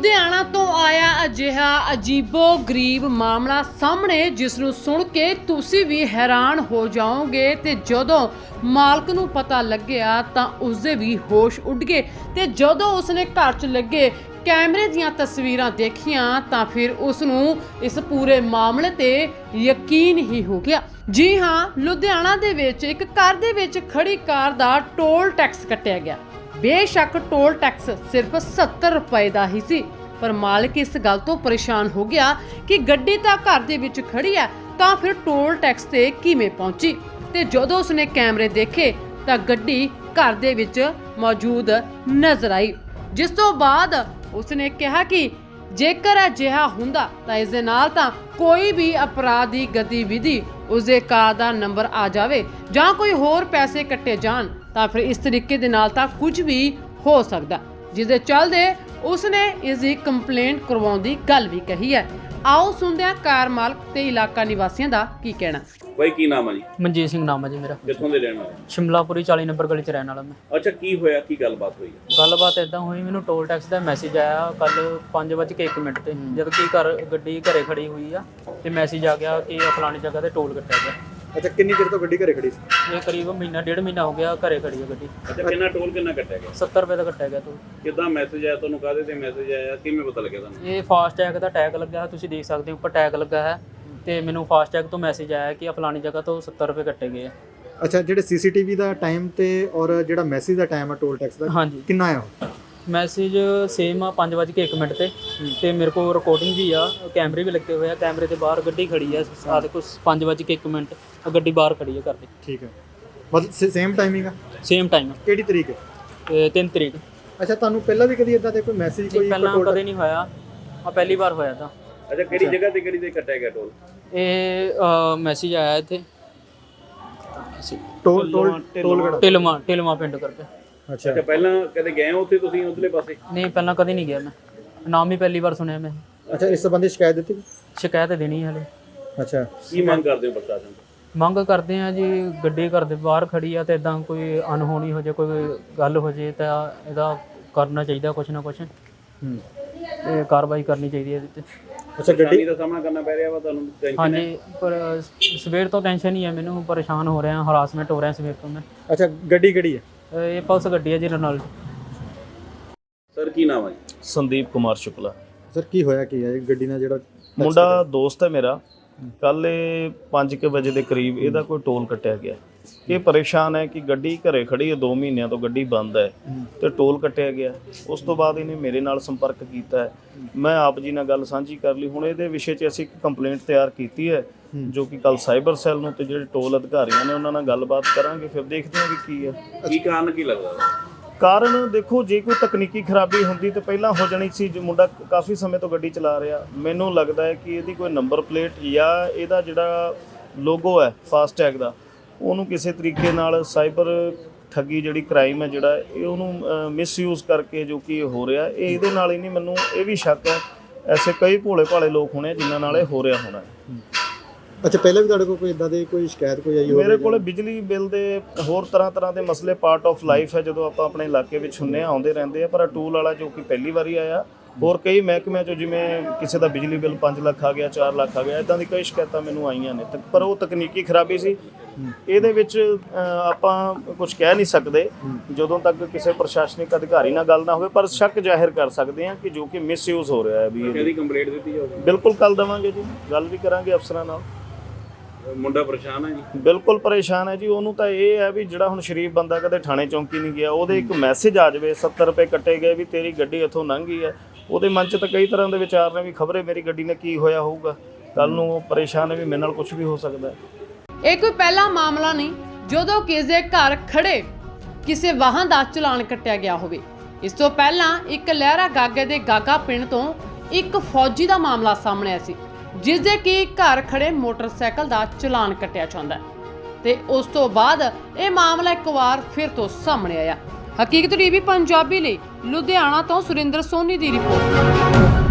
ਲੁਧਿਆਣਾ ਤੋਂ ਆਇਆ ਅਜਿਹਾ ਅਜੀਬੋ ਗਰੀਬ ਮਾਮਲਾ ਸਾਹਮਣੇ, ਜਿਸ ਨੂੰ ਸੁਣ ਕੇ ਤੁਸੀਂ ਵੀ ਹੈਰਾਨ ਹੋ ਜਾਓਗੇ ਤੇ ਜਦੋਂ ਮਾਲਕ ਨੂੰ ਪਤਾ ਲੱਗਿਆ ਤਾਂ ਉਸਦੇ ਵੀ ਹੋਸ਼ ਉੱਡ ਗਏ ਤੇ ਜਦੋਂ ਉਸਨੇ ਘਰ 'ਚ ਲੱਗੇ ਕੈਮਰੇ ਦੀਆਂ ਤਸਵੀਰਾਂ ਦੇਖੀਆਂ ਤਾਂ ਫਿਰ ਉਸ ਨੂੰ ਇਸ ਪੂਰੇ ਮਾਮਲੇ ਤੇ ਯਕੀਨ ਹੀ ਹੋ ਗਿਆ। ਜੀ ਹਾਂ, ਲੁਧਿਆਣਾ ਦੇ ਵਿੱਚ ਇੱਕ ਘਰ ਦੇ ਵਿੱਚ ਖੜੀ ਕਾਰ ਦਾ ਟੋਲ ਟੈਕਸ ਕੱਟਿਆ ਗਿਆ। ਬੇਸ਼ੱਕ ਟੋਲ ਟੈਕਸ ਸਿਰਫ 70 ਰੁਪਏ ਦਾ ਹੀ ਸੀ, ਪਰ ਮਾਲਕ ਇਸ ਗੱਲ ਤੋਂ ਪਰੇਸ਼ਾਨ ਹੋ ਗਿਆ ਕਿ ਗੱਡੀ ਤਾਂ ਘਰ ਦੇ ਵਿੱਚ ਖੜੀ ਹੈ, ਤਾਂ ਫਿਰ ਟੋਲ ਟੈਕਸ ਤੇ ਕਿਵੇਂ ਪਹੁੰਚੀ? ਤੇ ਜਦੋਂ ਉਸਨੇ ਕੈਮਰੇ ਦੇਖੇ, ਤਾਂ ਗੱਡੀ ਘਰ ਦੇ ਵਿੱਚ ਮੌਜੂਦ ਨਜ਼ਰ ਆਈ। ਜਿਸ ਤੋਂ ਬਾਅਦ ਉਸਨੇ ਕਿਹਾ ਕਿ ਜੇਕਰ ਅਜਿਹਾ ਹੁੰਦਾ, ਤਾਂ ਇਸ ਦੇ ਨਾਲ ਤਾਂ ਕੋਈ ਵੀ ਅਪਰਾਧੀ ਗਤੀਵਿਧੀ ਉਸਦੇ ਕਾਰ ਦਾ ਨੰਬਰ ਆ ਜਾਵੇ ਜਾਂ ਕੋਈ ਹੋਰ ਪੈਸੇ ਕੱਟੇ ਜਾਣ। ਤਾਂ ਫਿਰ ਇਸ ਤਰੀਕੇ ਦੇ ਨਾਲ ਤਾਂ ਕੁਝ ਵੀ ਹੋ ਸਕਦਾ। ਜਿਸ ਦੇ ਚੱਲਦੇ ਉਸਨੇ ਇਸ ਦੀ ਕੰਪਲੇਂਟ ਕਰਵਾਉਣ ਦੀ ਗੱਲ ਵੀ ਕਹੀ ਹੈ। ਆਓ ਸੁਣਦੇ ਹਾਂ ਕਾਰ ਮਾਲਕ ਤੇ ਇਲਾਕਾ ਨਿਵਾਸੀਆਂ ਦਾ ਕੀ ਕਹਿਣਾ। ਬਾਈ ਕੀ ਨਾਮ ਆ ਜੀ? ਮਨਜੀਤ ਸਿੰਘ ਨਾਮ ਹੈ ਜੀ ਮੇਰਾ। ਕਿੱਥੋਂ ਦੇ ਰਹਿਣ ਵਾਲੇ? ਸ਼ਿਮਲਾਪੁਰੀ 40 ਨੰਬਰ ਗਲੀ 'ਚ ਰਹਿਣ ਵਾਲਾ ਮੈਂ। ਅੱਛਾ ਕੀ ਹੋਇਆ? ਕੀ ਗੱਲਬਾਤ ਹੋਈ? ਹੈ? ਗੱਲਬਾਤ ਇਦਾਂ ਹੋਈ ਮੈਨੂੰ ਟੋਲ ਟੈਕਸ ਦਾ ਮੈਸੇਜ ਆਇਆ ਕੱਲ 5:01 ਮਿੰਟ ਤੇ। ਜਦ ਕਿ ਘਰ ਗੱਡੀ ਘਰੇ ਖੜੀ ਹੋਈ ਆ ਤੇ ਮੈਸੇਜ ਆ ਗਿਆ ਕਿ ਫਲਾਣੀ ਜਗ੍ਹਾ ਤੇ ਟੋਲ ਕੱਟਿਆ ਗਿਆ। ਅੱਛਾ ਕਿੰਨੀ ਦੇਰ ਤੋਂ ਗੱਡੀ ਘਰੇ ਖੜੀ ਸੀ? ਇਹ ਕਰੀਬ ਮਹੀਨਾ ਡੇਢ ਮਹੀਨਾ ਹੋ ਗਿਆ ਘਰੇ ਖੜੀ ਹੈ ਗੱਡੀ। ਅੱਛਾ ਕਿੰਨਾ ਟੋਲ ਕਿੰਨਾ ਕੱਟਿਆ ਗਿਆ? 70 ਰੁਪਏ ਦਾ ਕੱਟਿਆ ਗਿਆ ਟੋਲ ਕਿੱਦਾਂ ਮੈਸੇਜ ਆਇਆ ਤੁਹਾਨੂੰ ਕਾਹਦੇ ਤੇ ਮੈਸੇਜ ਆਇਆ? ਕਿਵੇਂ ਪਤਾ ਲੱਗਿਆ ਤੁਹਾਨੂੰ? ਇਹ ਫਾਸਟ ਟੈਗ ਦਾ ਟੈਗ ਲੱਗਾ ਹੈ ਤੁਸੀਂ ਦੇਖ ਸਕਦੇ ਹੋ ਉੱਪਰ ਟੈਗ ਲੱਗਾ ਹੈ। ਤੇ ਮੈਨੂੰ ਫਾਸਟ ਟੈਗ ਤੋਂ ਮੈਸੇਜ ਆਇਆ ਕਿ ਫਲਾਣੀ ਜਗ੍ਹਾ ਤੋਂ 70 ਰੁਪਏ ਕੱਟੇ ਗਏ ਆ। ਅੱਛਾ ਜਿਹੜੇ ਸੀਸੀਟੀਵੀ ਦਾ ਟਾਈਮ ਤੇ ਔਰ ਜਿਹੜਾ ਮੈਸੇਜ ਦਾ ਟਾਈਮ ਹੈ ਟੋਲ ਟੈਕਸ ਦਾ ਹਾਂਜੀ। ਕਿੰਨਾ ਆ ਮੈਸੇਜ ਸੇਮ ਆ 5:01 ਮਿੰਟ ਤੇ। ਤੇ ਮੇਰੇ ਕੋਲ ਰਿਕਾਰਡਿੰਗ ਵੀ ਆ ਕੈਮਰੇ ਵੀ ਲੱਗੇ ਹੋਏ ਆ। ਕੈਮਰੇ ਦੇ ਬਾਹਰ ਗੱਡੀ ਖੜੀ ਆ ਆ ਦੇਖੋ 5:01 ਮਿੰਟ ਆਹ ਗੱਡੀ ਬਾਹਰ ਖੜੀ ਆ ਘਰ ਦੇ। ਠੀਕ ਹੈ ਮਤਲਬ ਸੇਮ ਟਾਈਮਿੰਗ ਆ? ਸੇਮ ਟਾਈਮ ਕਿਹੜੀ ਤਰੀਕ ਹੈ ਤੇ 3 ਤਰੀਕ। ਅੱਛਾ ਤੁਹਾਨੂੰ ਪਹਿਲਾਂ ਵੀ ਕਦੀ ਇਦਾਂ ਦੇ ਕੋਈ ਮੈਸੇਜ ਕੋਈ ਪਹਿਲਾਂ ਕਦੇ ਨਹੀਂ ਹੋਇਆ। ਆ ਪਹਿਲੀ ਵਾਰ ਹੋਇਆ ਤਾਂ। ਅੱਛਾ ਕਿਹੜੀ ਜਗ੍ਹਾ ਤੇ ਕਿਹੜੀ ਤੇ ਕੱਟਿਆ ਗਿਆ ਟੋਲ ਇਹ ਮੈਸੇਜ ਆਇਆ ਇੱਥੇ। ਟੋਲ ਟੋਲ ਟੋਲ ਗੜਾ ਟਿਲਮਾ ਟਿਲਮਾ ਪਿੰਡ ਕਰਕੇ। ਅੱਛਾ। ਅੱਛਾ ਪਹਿਲਾਂ ਕਦੇ ਗਏ ਹੋ ਉੱਥੇ ਤੁਸੀਂ ਉਧਰਲੇ ਪਾਸੇ? ਨਹੀਂ ਪਹਿਲਾਂ ਕਦੇ ਨਹੀਂ ਗਿਆ ਮੈਂ। ਨਾਮ ਹੀ ਪਹਿਲੀ ਵਾਰ ਸੁਣਿਆ ਮੈਂ। ਅੱਛਾ ਇਸ ਸੰਬੰਧੀ ਸ਼ਿਕਾਇਤ ਦਿੱਤੀ? ਸ਼ਿਕਾਇਤ ਦੇਣੀ ਹਲੇ। ਅੱਛਾ। ਕੀ ਮੰਗ ਕਰਦੇ ਹੋ ਪ੍ਰਸ਼ਾਸਨ ਤੋਂ? ਮੰਗ ਕਰਦੇ ਆ ਜੀ ਗੱਡੀ ਘਰ ਦੇ ਬਾਹਰ ਖੜੀ ਆ ਤੇ ਇਦਾਂ ਕੋਈ ਅਨਹੋਣੀ ਹੋ ਜਾਏ ਕੋਈ ਗੱਲ ਹੋ ਜਾਏ ਤਾਂ ਇਹਦਾ ਕਰਨਾ ਚਾਹੀਦਾ ਕੁਛ ਨਾ ਕੁਛ। ਹੂੰ। ਤੇ ਕਾਰਵਾਈ ਕਰਨੀ ਚਾਹੀਦੀ ਹੈ ਇਹਦੇ ਤੇ। ਅੱਛਾ ਗੱਡੀ ਦਾ ਸਾਹਮਣਾ ਕਰਨਾ ਪੈ ਰਿਹਾ ਵਾ ਤੁਹਾਨੂੰ tension ਹੈ? ਹਾਂਜੀ ਪਰ ਸਵੇਰ ਤੋਂ ਟੈਨਸ਼ਨ ਹੀ ਹੈ ਮੈਨੂੰ ਪਰੇਸ਼ਾਨ ਹੋ ਰਿਹਾ ਹਰਾਸਮੈਂਟ ਹੋ ਰਿਹਾ ਸਵੇਰ ਤੋਂ ਮੈਂ। ਅੱਛਾ ਗੱਡੀ ਕਿਹੜੀ ਹੈ? ਇਹ ਪਲਸ ਗੱਡੀ ਹੈ ਜੀ ਰੋਨਾਲਡ। ਸਰ ਕੀ ਨਾਮ ਹੈ ਜੀ? ਸੰਦੀਪ ਕੁਮਾਰ ਸ਼ੁਕਲਾ। ਸਰ ਕੀ ਹੋਇਆ ਕੀ ਹੈ ਇਹ ਗੱਡੀ ਨਾਲ ਜਿਹੜਾ ਮੁੰਡਾ ਦੋਸਤ ਹੈ ਮੇਰਾ। ਕੱਲ ਇਹ 5:00 ਵਜੇ ਦੇ ਕਰੀਬ ਇਹਦਾ ਕੋਈ ਟੋਲ ਕੱਟਿਆ ਗਿਆ। ਇਹ ਪਰੇਸ਼ਾਨ ਹੈ ਕਿ ਗੱਡੀ ਘਰੇ ਖੜੀ ਹੈ 2 ਮਹੀਨਿਆਂ ਤੋਂ ਗੱਡੀ ਬੰਦ ਹੈ ਤੇ ਟੋਲ ਕੱਟਿਆ ਗਿਆ। ਉਸ ਤੋਂ ਬਾਅਦ ਇਹਨੇ ਮੇਰੇ ਨਾਲ ਸੰਪਰਕ ਕੀਤਾ ਹੈ। ਮੈਂ ਆਪ ਜੀ ਨਾਲ ਗੱਲ ਸਾਂਝੀ ਕਰ ਲਈ। ਹੁਣ ਇਹਦੇ ਵਿਸ਼ੇ 'ਚ ਅਸੀਂ ਇੱਕ ਕੰਪਲੇਂਟ ਤਿਆਰ ਕੀਤੀ ਹੈ ਜੋ ਕਿ ਕੱਲ ਸਾਈਬਰ ਸੈੱਲ ਨੂੰ ਤੇ ਜਿਹੜੇ ਟੋਲ ਅਧਿਕਾਰੀਆਂ ਨੇ ਉਹਨਾਂ ਨਾਲ ਗੱਲਬਾਤ ਕਰਾਂਗੇ ਫਿਰ ਦੇਖਦੇ ਹਾਂ ਵੀ ਕੀ ਹੈ ਕੀ ਕਾਰਨ ਕੀ ਲੱਗਦਾ? ਕਾਰਨ ਦੇਖੋ ਜੇ ਕੋਈ ਤਕਨੀਕੀ ਖਰਾਬੀ ਹੁੰਦੀ ਤਾਂ ਪਹਿਲਾਂ ਹੋ ਜਾਣੀ ਸੀ ਜੋ ਮੁੰਡਾ ਕਾਫੀ ਸਮੇਂ ਤੋਂ ਗੱਡੀ ਚਲਾ ਰਿਹਾ ਮੈਨੂੰ ਲੱਗਦਾ ਹੈ ਕਿ ਇਹਦੀ ਕੋਈ ਨੰਬਰ ਪਲੇਟ ਜਾਂ ਇਹਦਾ ਜਿਹੜਾ ਲੋਗੋ ਹੈ ਫਾਸਟੈਗ ਦਾ ਉਹਨੂੰ ਕਿਸੇ ਤਰੀਕੇ ਨਾਲ ਸਾਈਬਰ ਠੱਗੀ ਜਿਹੜੀ ਕ੍ਰਾਈਮ ਹੈ ਜਿਹੜਾ ਇਹ ਉਹਨੂੰ ਮਿਸਯੂਜ਼ ਕਰਕੇ ਜੋ ਕਿ ਹੋ ਰਿਹਾ ਇਹ ਇਹਦੇ ਨਾਲ ਹੀ ਨਹੀਂ ਮੈਨੂੰ ਇਹ ਵੀ ਸ਼ੱਕ ਹੈ ਐਸੇ ਕਈ ਭੋਲੇ ਭਾਲੇ ਲੋਕ ਹੋਣੇ ਜਿਨ੍ਹਾਂ ਨਾਲ ਇਹ ਹੋ ਰਿਹਾ ਹੋਣਾ ਹੈ ਅੱਛਾ ਪਹਿਲਾਂ ਵੀ ਤੁਹਾਡੇ ਕੋਲ ਕੋਈ ਇਦਾਂ ਦੀ ਕੋਈ ਸ਼ਿਕਾਇਤ ਕੋਈ ਆਈ ਹੋਵੇ ਮੇਰੇ ਕੋਲੇ ਬਿਜਲੀ ਬਿੱਲ ਦੇ ਹੋਰ ਤਰ੍ਹਾਂ ਤਰ੍ਹਾਂ ਦੇ ਮਸਲੇ ਪਾਰਟ ਆਫ ਲਾਈਫ ਹੈ ਜਦੋਂ ਆਪਾਂ ਆਪਣੇ ਇਲਾਕੇ ਵਿੱਚ ਹੁੰਨੇ ਆ ਆਉਂਦੇ ਰਹਿੰਦੇ ਆ ਪਰ ਟੂਲ ਵਾਲਾ ਜੋ ਕਿ ਪਹਿਲੀ ਵਾਰੀ ਆਇਆ ਹੋਰ ਕਈ ਮਹਿਕਮਿਆਂ ਚੋਂ ਜਿਵੇਂ ਕਿਸੇ ਦਾ ਬਿਜਲੀ ਬਿੱਲ 5 ਲੱਖ ਆ ਗਿਆ 4 ਲੱਖ ਆ ਗਿਆ ਇਦਾਂ ਦੀ ਕਈ ਸ਼ਿਕਾਇਤਾਂ ਮੈਨੂੰ ਆਈਆਂ ਨੇ। ਪਰ ਉਹ ਤਕਨੀਕੀ ਖਰਾਬੀ ਸੀ। ਇਹਦੇ ਵਿੱਚ ਆਪਾਂ ਕੁਝ ਕਹਿ ਨਹੀਂ ਸਕਦੇ ਜਦੋਂ ਤੱਕ ਕਿਸੇ ਪ੍ਰਸ਼ਾਸਨਿਕ ਅਧਿਕਾਰੀ ਨਾਲ ਗੱਲ ਨਾ ਹੋਵੇ ਪਰ ਸ਼ੱਕ ਜ਼ਾਹਿਰ ਕਰ ਸਕਦੇ ਹਾਂ ਕਿ ਜੋ ਕਿ ਮਿਸਯੂਜ਼ ਹੋ ਰਿਹਾ ਹੈ ਵੀ ਇਹ। ਕਿਹਦੀ ਕੰਪਲੇਂਟ ਦਿੱਤੀ ਜਾਊਗੀ? ਬਿਲਕੁਲ ਕੱਲ ਦਵਾਂਗੇ ਜੀ ਗੱਲ ਵੀ ਕਰਾਂਗੇ ਅਫਸਰਾਂ ਨਾਲ। ਮੁੰਡਾ ਪਰੇਸ਼ਾਨ ਹੈ ਜੀ? ਬਿਲਕੁਲ ਪਰੇਸ਼ਾਨ ਹੈ ਜੀ। ਉਹਨੂੰ ਤਾਂ ਇਹ ਹੈ ਵੀ ਜਿਹੜਾ ਹੁਣ ਸ਼ਰੀਫ ਬੰਦਾ ਕਦੇ ਥਾਣੇ ਚੌਂਕੀ ਨਹੀਂ ਗਿਆ ਉਹਦੇ ਇੱਕ ਮੈਸੇਜ ਆ ਜਾਵੇ 70 ਰੁਪਏ ਕੱਟੇ ਗਏ ਵੀ ਤੇਰੀ ਗੱਡੀ ਇੱਥੋਂ ਲੰਘ ਗਈ ਹੈ। ਉਹਦੇ ਮਨ 'ਚ ਤਾਂ ਕਈ ਤਰ੍ਹਾਂ ਦੇ ਵਿਚਾਰ ਨੇ ਵੀ ਖਬਰੇ ਮੇਰੀ ਗੱਡੀ ਨੇ ਕੀ ਹੋਇਆ ਹੋਊਗਾ। ਕੱਲ ਨੂੰ ਉਹ ਪਰੇਸ਼ਾਨ ਹੈ ਵੀ ਮੇਰੇ ਨਾਲ ਕੁਝ ਵੀ ਹੋ ਸਕਦਾ ਹੈ। ਇਹ ਕੋਈ ਪਹਿਲਾ ਮਾਮਲਾ ਨਹੀਂ ਜਦੋਂ ਕਿਸੇ ਦੇ ਘਰ ਖੜੇ ਕਿਸੇ ਵਾਹਨ ਦਾ ਚਲਾਨ ਕੱਟਿਆ ਗਿਆ ਹੋਵੇ। ਇਸ ਤੋਂ ਪਹਿਲਾਂ ਇੱਕ ਲਹਿਰਾ ਗਾਗੇ ਦੇ ਗਾਗਾ ਪਿੰਡ ਤੋਂ ਇੱਕ ਫੌਜੀ ਦਾ ਮਾਮਲਾ ਸਾਹਮਣੇ ਆਇਆ ਸੀ। ਜਿਸ ਦੇ ਕਿ ਘਰ ਖੜੇ ਮੋਟਰਸਾਈਕਲ ਦਾ ਚਲਾਨ ਕੱਟਿਆ ਜਾਂਦਾ ਹੈ। ਤੇ ਉਸ ਤੋਂ ਬਾਅਦ ਇਹ ਮਾਮਲਾ ਇੱਕ ਵਾਰ ਫਿਰ ਤੋਂ ਸਾਹਮਣੇ ਆਇਆ। ਹਕੀਕਤ ਟੀਵੀ ਪੰਜਾਬੀ ਲਈ ਲੁਧਿਆਣਾ ਤੋਂ ਸੁਰਿੰਦਰ ਸੋਨੀ ਦੀ ਰਿਪੋਰਟ।